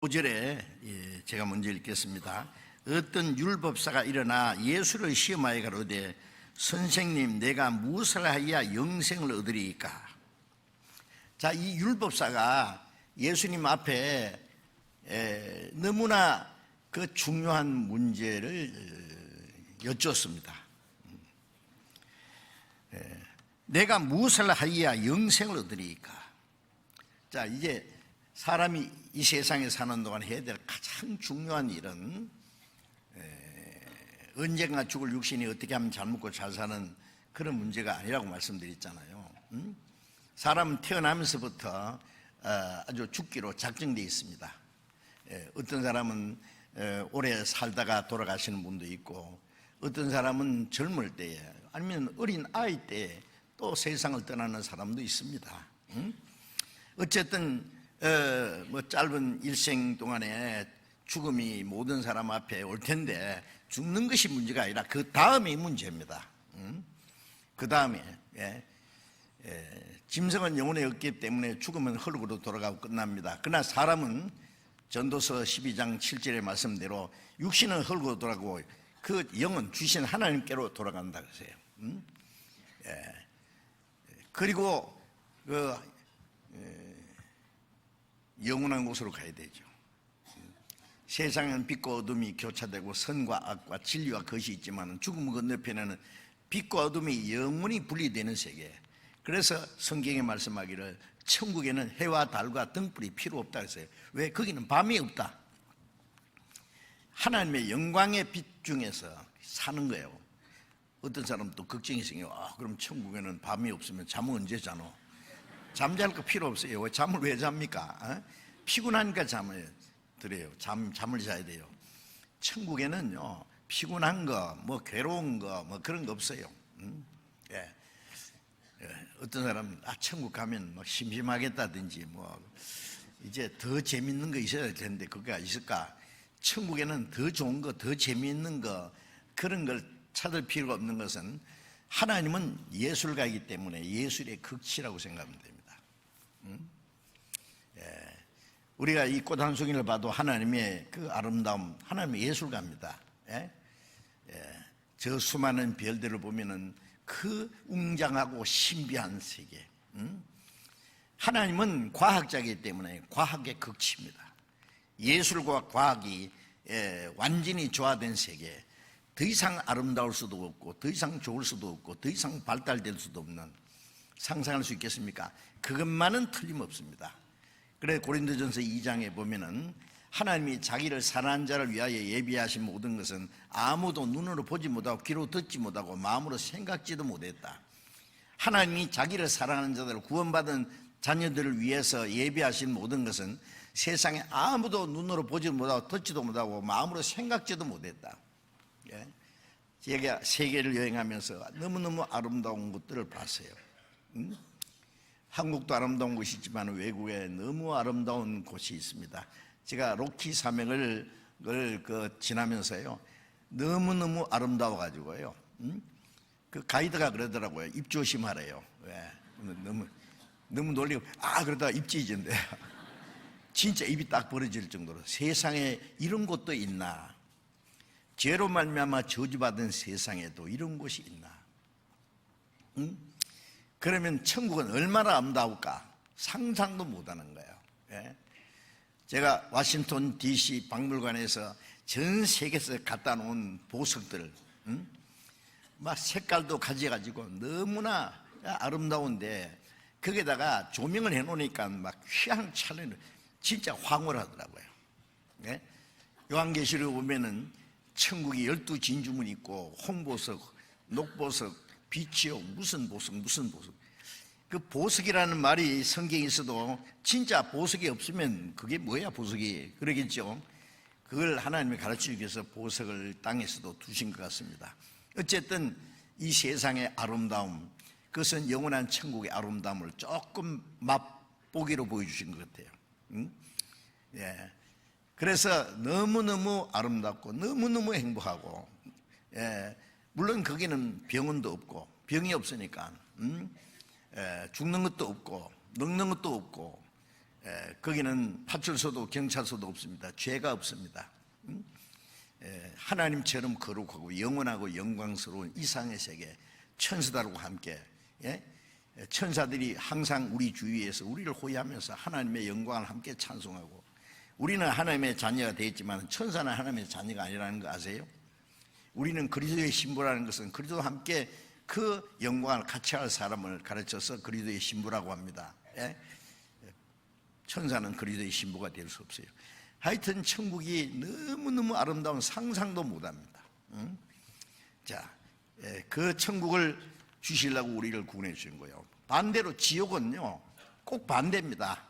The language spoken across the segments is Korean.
5절에 예, 제가 먼저 읽겠습니다. 어떤 율법사가 일어나 예수를 시험하여 가로되 선생님 내가 무엇을 하여야 영생을 얻으리이까 자, 이 율법사가 예수님 앞에 에, 너무나 그 중요한 문제를 어, 여쭙습니다. 에, 내가 무엇을 하여야 영생을 얻으리이까 자, 이제 사람이 이 세상에 사는 동안 해야 될 가장 중요한 일은 에, 언젠가 죽을 육신이 어떻게 하면 잘 먹고 잘 사는 그런 문제가 아니라고 말씀드렸잖아요. 음? 사람은 태어나면서부터 어, 아주 죽기로 작정되어 있습니다. 예, 어떤 사람은 에, 오래 살다가 돌아가시는 분도 있고 어떤 사람은 젊을 때에 아니면 어린 아이 때에 또 세상을 떠나는 사람도 있습니다. 음? 어쨌든 어, 뭐 짧은 일생 동안에 죽음이 모든 사람 앞에 올 텐데 죽는 것이 문제가 아니라 그 다음이 문제입니다. 음? 그 다음에 예, 예, 짐승은 영혼에 없기 때문에 죽으면 흙으로 돌아가고 끝납니다. 그러나 사람은 전도서 12장 7절의 말씀대로 육신은 흙으로 돌아가고 그 영은 주신 하나님께로 돌아간다 그러세요. 음? 예. 그리고 그 영원한 곳으로 가야 되죠. 세상은 빛과 어둠이 교차되고 선과 악과 진리와 것이 있지만 죽음 건너편에는 빛과 어둠이 영원히 분리되는 세계. 그래서 성경에 말씀하기를 천국에는 해와 달과 등불이 필요 없다 했어요. 왜? 거기는 밤이 없다. 하나님의 영광의 빛 중에서 사는 거예요. 어떤 사람은 또 걱정이 생겨요. 아, 그럼 천국에는 밤이 없으면 잠은 언제 자노? 잠잘 거 필요 없어요. 왜 잠을 왜 잡니까? 어? 피곤하니까 잠을 들어요. 잠, 잠을 자야 돼요. 천국에는요, 피곤한 거, 뭐 괴로운 거, 뭐 그런 거 없어요. 음? 예. 예. 어떤 사람은, 아, 천국 가면 뭐 심심하겠다든지, 뭐, 이제 더 재밌는 거 있어야 될 텐데, 그게 있을까? 천국에는 더 좋은 거, 더 재미있는 거, 그런 걸 찾을 필요가 없는 것은 하나님은 예술가이기 때문에 예술의 극치라고 생각하면 됩니다. 음? 예. 우리가 이 꽃 한 송이를 봐도 하나님의 그 아름다움, 하나님의 예술가입니다. 예? 예. 저 수많은 별들을 보면은 그 웅장하고 신비한 세계. 음? 하나님은 과학자이기 때문에 과학의 극치입니다. 예술과 과학이 예, 완전히 조화된 세계. 더 이상 아름다울 수도 없고, 더 이상 좋을 수도 없고, 더 이상 발달될 수도 없는 상상할 수 있겠습니까? 그것만은 틀림없습니다. 그래 고린도전서 2장에 보면은 하나님이 자기를 사랑한 자를 위하여 예비하신 모든 것은 아무도 눈으로 보지 못하고 귀로 듣지 못하고 마음으로 생각지도 못했다. 하나님이 자기를 사랑하는 자들을 구원받은 자녀들을 위해서 예비하신 모든 것은 세상에 아무도 눈으로 보지 못하고 듣지도 못하고 마음으로 생각지도 못했다. 예. 제가 세계를 여행하면서 너무너무 아름다운 것들을 봤어요. 음? 한국도 아름다운 곳이지만 외국에 너무 아름다운 곳이 있습니다. 제가 로키 사명을 그 지나면서요. 너무 너무 아름다워 가지고요. 음? 그 가이드가 그러더라고요. 입 조심하래요. 왜? 너무 너무 놀리고 아 그러다가 입 찢어진대요. 진짜 입이 딱 벌어질 정도로 세상에 이런 곳도 있나? 죄로 말미암아 저주받은 세상에도 이런 곳이 있나? 응? 그러면 천국은 얼마나 아름다울까? 상상도 못하는 거예요. 예? 제가 워싱턴 D.C. 박물관에서 전 세계에서 갖다 놓은 보석들, 응? 막 색깔도 가져가지고 너무나 아름다운데 거기다가 조명을 해놓으니까 막 휘황찬란해 진짜 황홀하더라고요. 예? 요한계시록 보면은 천국이 열두 진주문 있고 홍보석, 녹보석, 빛이요 무슨 보석 무슨 보석 그 보석이라는 말이 성경에 있어도 진짜 보석이 없으면 그게 뭐야 보석이 그러겠죠. 그걸 하나님이 가르치기 위해서 보석을 땅에서도 두신 것 같습니다. 어쨌든 이 세상의 아름다움 그것은 영원한 천국의 아름다움을 조금 맛보기로 보여주신 것 같아요. 응? 예. 그래서 너무너무 아름답고 너무너무 행복하고 예. 물론 거기는 병원도 없고 병이 없으니까 음? 예. 죽는 것도 없고 늙는 것도 없고 예. 거기는 파출소도 경찰서도 없습니다. 죄가 없습니다. 음? 에, 하나님처럼 거룩하고 영원하고 영광스러운 이상의 세계 천사들과 함께 예? 천사들이 항상 우리 주위에서 우리를 호위하면서 하나님의 영광을 함께 찬송하고 우리는 하나님의 자녀가 되었지만 천사는 하나님의 자녀가 아니라는 거 아세요? 우리는 그리스도의 신부라는 것은 그리스도와 함께 그 영광을 같이 할 사람을 가르쳐서 그리스도의 신부라고 합니다. 예? 천사는 그리스도의 신부가 될 수 없어요. 하여튼 천국이 너무너무 아름다운 상상도 못 합니다. 응? 자, 예, 그 천국을 주시려고 우리를 구원해 주신 거예요. 반대로 지옥은요, 꼭 반대입니다.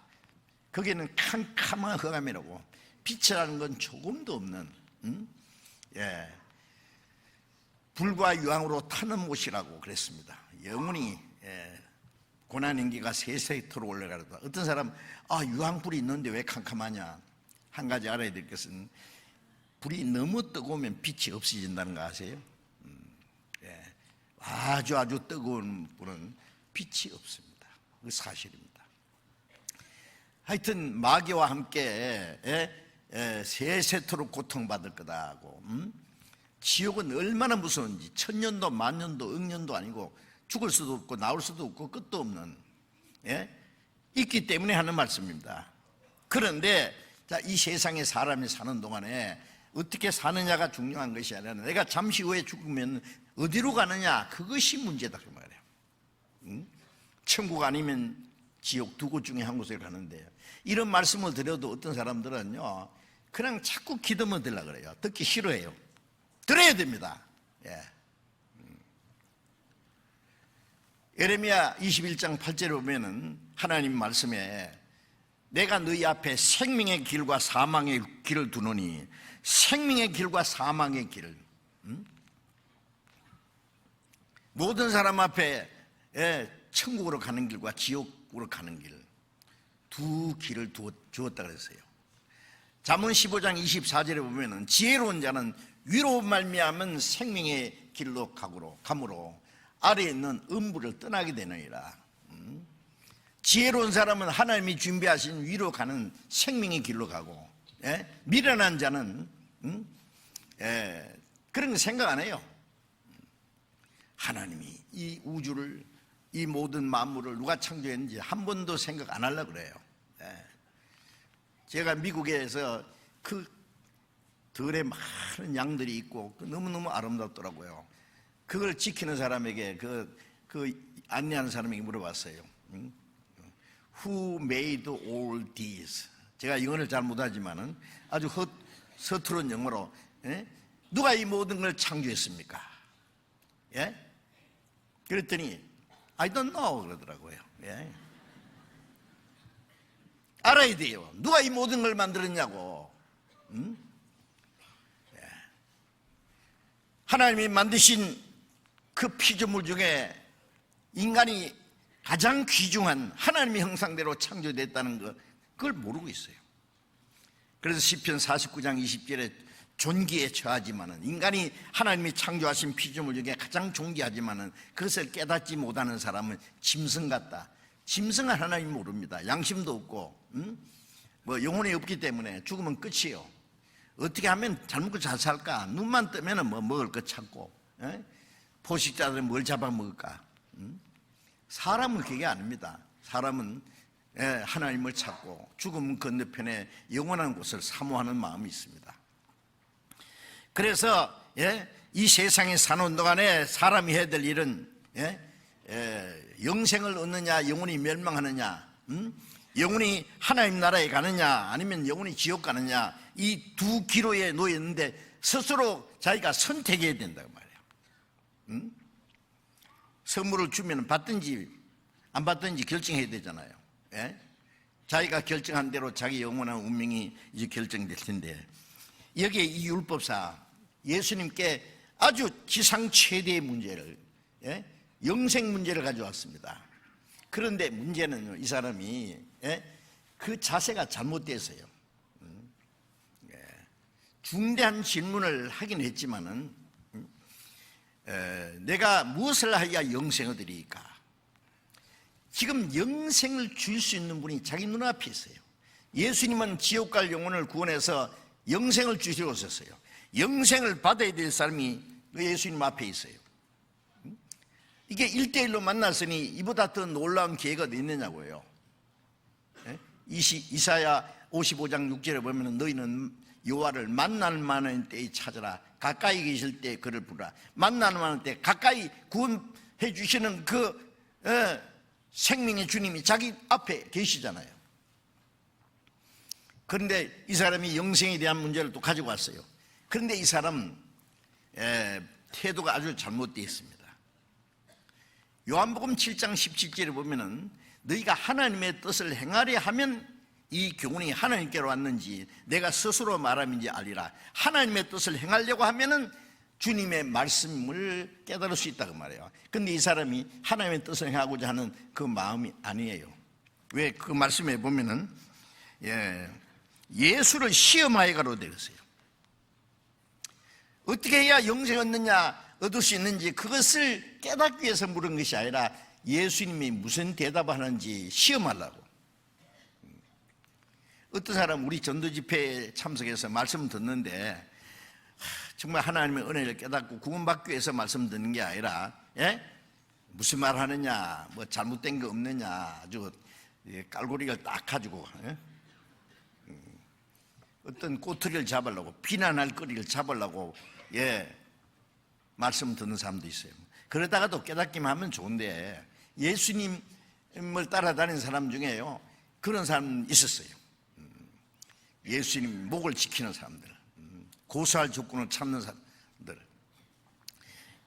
거기는 캄캄한 흑암이라고 빛이라는 건 조금도 없는 응? 예, 불과 유황으로 타는 못이라고 그랬습니다. 영원히 예, 고난 인기가 세세토로 올라가다. 어떤 사람 아 유황불이 있는데 왜 캄캄하냐? 한 가지 알아야 될 것은 불이 너무 뜨거우면 빛이 없어진다는 거 아세요? 음, 예. 아주 아주 뜨거운 불은 빛이 없습니다. 그 사실입니다. 하여튼 마귀와 함께 예, 예, 세세토록 고통받을 거다고. 음? 지옥은 얼마나 무서운지 천년도 만년도 억년도 아니고 죽을 수도 없고 나올 수도 없고 끝도 없는 예? 있기 때문에 하는 말씀입니다. 그런데 자, 이 세상에 사람이 사는 동안에 어떻게 사느냐가 중요한 것이 아니라 내가 잠시 후에 죽으면 어디로 가느냐 그것이 문제다 그 말이에요. 응? 천국 아니면 지옥 두 곳 중에 한 곳에 가는데 이런 말씀을 드려도 어떤 사람들은요 그냥 자꾸 기도만 들라 그래요. 듣기 싫어해요. 들어야 됩니다. 예. 에레미야 21장 8절에 보면은 하나님 말씀에 내가 너희 앞에 생명의 길과 사망의 길을 두노니 생명의 길과 사망의 길을 음? 모든 사람 앞에 예, 천국으로 가는 길과 지옥으로 가는 길 두 길을 주었다 그랬어요. 잠언 15장 24절에 보면은 지혜로운 자는 위로 말미암은 생명의 길로 가고로 감으로 아래에 있는 음부를 떠나게 되느니라. 음? 지혜로운 사람은 하나님이 준비하신 위로 가는 생명의 길로 가고 예? 미련한 자는 음? 예, 그런 거 생각 안 해요. 하나님이 이 우주를 이 모든 만물을 누가 창조했는지 한 번도 생각 안 하려 그래요. 예. 제가 미국에서 그 들에 많은 양들이 있고 그 너무너무 아름답더라고요. 그걸 지키는 사람에게 그, 그 안내하는 사람에게 물어봤어요. 응? Who made all these? 제가 영어를 잘 못하지만은 아주 허, 서투른 영어로 예? 누가 이 모든 걸 창조했습니까? 예? 그랬더니 I don't know 그러더라고요. 예? 알아야 돼요. 누가 이 모든 걸 만들었냐고. 응? 예. 하나님이 만드신 그 피조물 중에 인간이 가장 귀중한 하나님의 형상대로 창조됐다는 것 그걸 모르고 있어요. 그래서 시편 49장 20절에 존귀에 처하지만은 인간이 하나님이 창조하신 피조물 중에 가장 존귀하지만은 그것을 깨닫지 못하는 사람은 짐승 같다. 짐승은 하나님 모릅니다. 양심도 없고, 음? 뭐 영혼이 없기 때문에 죽으면 끝이에요. 어떻게 하면 잘 먹고 잘 살까? 눈만 뜨면은 뭐 먹을 것 찾고, 에? 포식자들은 뭘 잡아먹을까? 음? 사람은 그게 아닙니다. 사람은 예, 하나님을 찾고 죽음 건너편에 영원한 곳을 사모하는 마음이 있습니다. 그래서 예, 이 세상에 사는 동안에 사람이 해야 될 일은 예, 예, 영생을 얻느냐 영원히 멸망하느냐 음? 영원히 하나님 나라에 가느냐 아니면 영원히 지옥 가느냐 이 두 기로에 놓여 있는데 스스로 자기가 선택해야 된다고 말이에요. 음? 선물을 주면 받든지 안 받든지 결정해야 되잖아요. 예? 자기가 결정한 대로 자기 영원한 운명이 이제 결정될 텐데 여기에 이 율법사 예수님께 아주 지상 최대의 문제를 예? 영생 문제를 가져왔습니다. 그런데 문제는 이 사람이 예? 그 자세가 잘못돼서요. 음? 예. 중대한 질문을 하긴 했지만은 음? 에, 내가 무엇을 하여야 영생을 드리까? 지금 영생을 줄 수 있는 분이 자기 눈앞에 있어요. 예수님은 지옥 갈 영혼을 구원해서 영생을 주시러 오셨어요. 영생을 받아야 될 사람이 그 예수님 앞에 있어요. 이게 일대일로 만났으니 이보다 더 놀라운 기회가 어디 있느냐고요. 예? 이사야 55장 6절에 보면 너희는 여호와를 만날 만한 때에 찾아라. 가까이 계실 때 그를 부르라. 만날 만한 때 가까이 구원해 주시는 그 예, 생명의 주님이 자기 앞에 계시잖아요. 그런데 이 사람이 영생에 대한 문제를 또 가지고 왔어요. 그런데 이 사람 에, 태도가 아주 잘못되어 있습니다. 요한복음 7장 17절에 보면은 너희가 하나님의 뜻을 행하려 하면 이 교훈이 하나님께로 왔는지 내가 스스로 말함인지 알리라. 하나님의 뜻을 행하려고 하면은 주님의 말씀을 깨달을 수 있다고 말해요. 근데 이 사람이 하나님의 뜻을 행하고자 하는 그 마음이 아니에요. 왜 그 말씀에 보면은 예, 예수를 시험하여 가로 되어 있어요. 어떻게 해야 영생 얻느냐, 얻을 수 있는지 그것을 깨닫기 위해서 물은 것이 아니라 예수님이 무슨 대답하는지 시험하려고. 어떤 사람 우리 전도 집회에 참석해서 말씀 듣는데 하, 정말 하나님의 은혜를 깨닫고 구원받기 위해서 말씀 듣는 게 아니라 예? 무슨 말 하느냐, 뭐 잘못된 거 없느냐, 아주 예, 깔고리를 딱 가지고 예? 어떤 꼬투리를 잡으려고 비난할 거리를 잡으려고 예 말씀 듣는 사람도 있어요. 그러다가도 깨닫기만 하면 좋은데 예수님을 따라다니는 사람 중에요 그런 사람 있었어요. 음, 예수님 목을 지키는 사람들, 음, 고소할 조건을 찾는 사람들,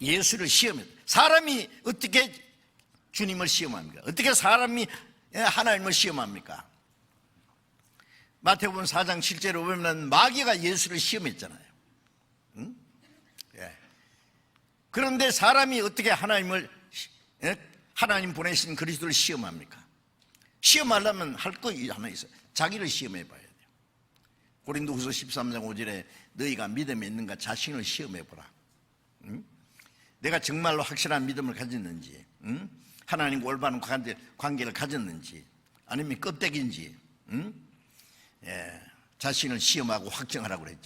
예수를 시험해. 사람이 어떻게 주님을 시험합니까? 어떻게 사람이 하나님을 시험합니까? 마태복음 4장 7절에 보면 마귀가 예수를 시험했잖아요. 응? 예. 그런데 사람이 어떻게 하나님을 예? 하나님 보내신 그리스도를 시험합니까? 시험하려면 할 거 하나 있어요. 자기를 시험해 봐야 돼요. 고린도후서 13장 5절에 너희가 믿음이 있는가 자신을 시험해 보라. 응? 내가 정말로 확실한 믿음을 가졌는지, 응? 하나님과 올바른 관계, 관계를 가졌는지, 아니면 껍데기인지, 응? 예, 자신을 시험하고 확정하라고 그랬죠.